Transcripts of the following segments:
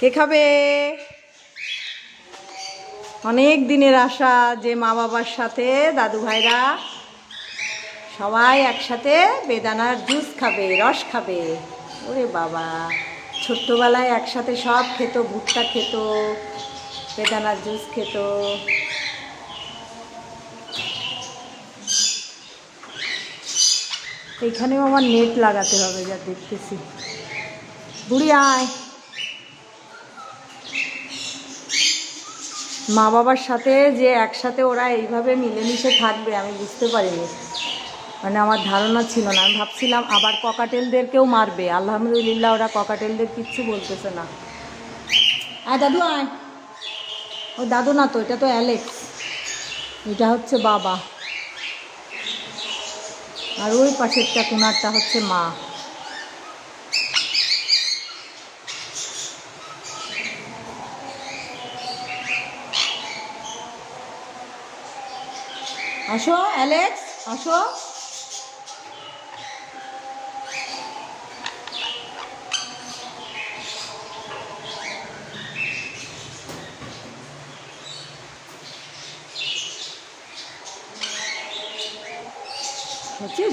কে খাবে? অনেক দিনের আশা যে মা বাবার সাথে, দাদু ভাইরা সবাই একসাথে বেদানার জুস খাবে, রস খাবে। ওরে বাবা, ছোট্টবেলায় একসাথে সব খেত, ভুট্টা খেত, বেদানার জুস খেত। এইখানেও আমার নেট লাগাতে হবে যা দেখতেছি। বুড়ি আয়। মা বাবার সাথে যে একসাথে ওরা এইভাবে মিলেমিশে থাকবে, আমি বুঝতে পারিনি। মানে আমার ধারণা ছিল না। আমি ভাবছিলাম আবার ককাটেলদেরকেও মারবে। আলহামদুলিল্লাহ ওরা ককাটেলদের কিচ্ছু বলতেছে না। আয় দাদু, আয়। ও দাদু না তো, এটা তো অ্যালেক্স। এটা হচ্ছে বাবা। আর ওই পাশেরটা, কোনারটা হচ্ছে মা। আসো অ্যালেক্স আসো। হচ্ছে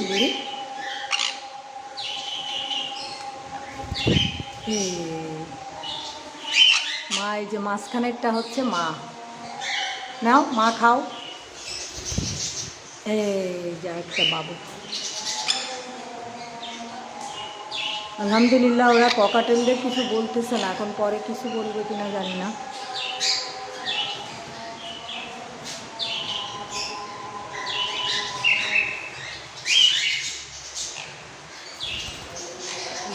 মা এই যে মাঝখানেরটা হচ্ছে মা। নাও মা খাও। যা একটা বাবু। আলহামদুলিল্লাহ, ওরা ককাটেলদের কিছু বলতেছে না। এখন পরে কিছু বলবে কিনা জানি না।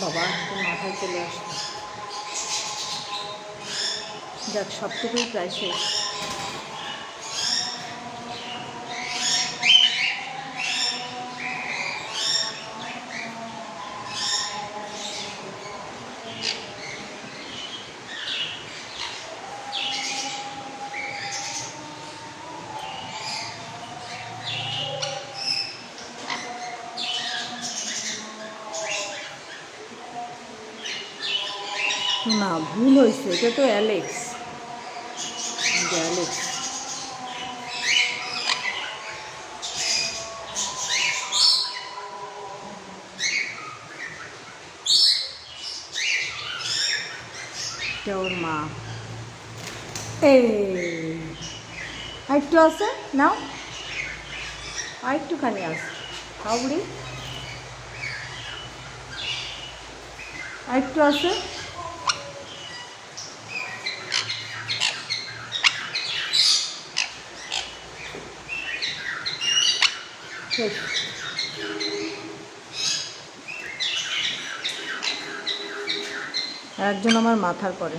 বাবা মাথায় চলে আসবে যাক, সবটুকুই প্রায় শেষ। না ভুল হয়েছে, এটা তো অ্যালেক্স অ্যালেক্স ওর মা। এই, আরেকটু আছে? নাও। আরেকটুখানি আছে। খাও বুড়ি আরেকটু আছে? একজন আমার মাথার পরে।